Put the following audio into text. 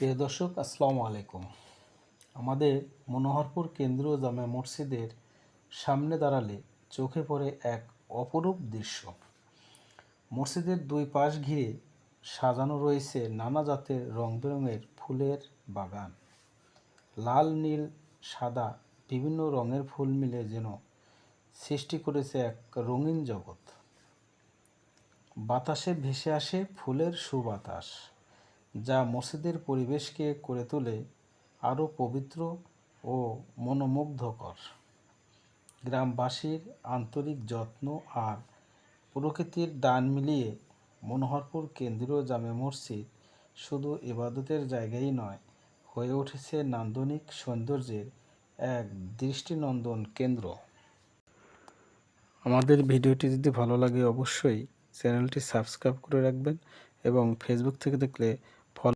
প্রিয় দর্শক, আসসালামু আলাইকুম। আমাদের মনোহরপুর কেন্দ্রীয় জামে মসজিদের সামনে দাঁড়ালে চোখে পড়ে এক অপরূপ দৃশ্য। মসজিদের দুই পাশ ঘিরে সাজানো রয়েছে নানা জাতের রং বেরঙের ফুলের বাগান। লাল, নীল, সাদা, বিভিন্ন রঙের ফুল মিলে যেন সৃষ্টি করেছে এক রঙিন জগৎ। বাতাসে ভেসে আসে ফুলের সুবাতাস। যা মসজিদের পরিবেশকে করে তোলে আরও পবিত্র ও মনোমুগ্ধকর। গ্রামবাসীর আন্তরিক যত্ন আর প্রকৃতির দান মিলিয়ে মনোহরপুর কেন্দ্রীয় জামে মসজিদ শুধু ইবাদতের জায়গাই নয়, হয়ে উঠেছে নান্দনিক সৌন্দর্যের এক দৃষ্টিনন্দন কেন্দ্র। আমাদের ভিডিওটি যদি ভালো লাগে অবশ্যই চ্যানেলটি সাবস্ক্রাইব করে রাখবেন এবং ফেসবুক থেকে দেখলে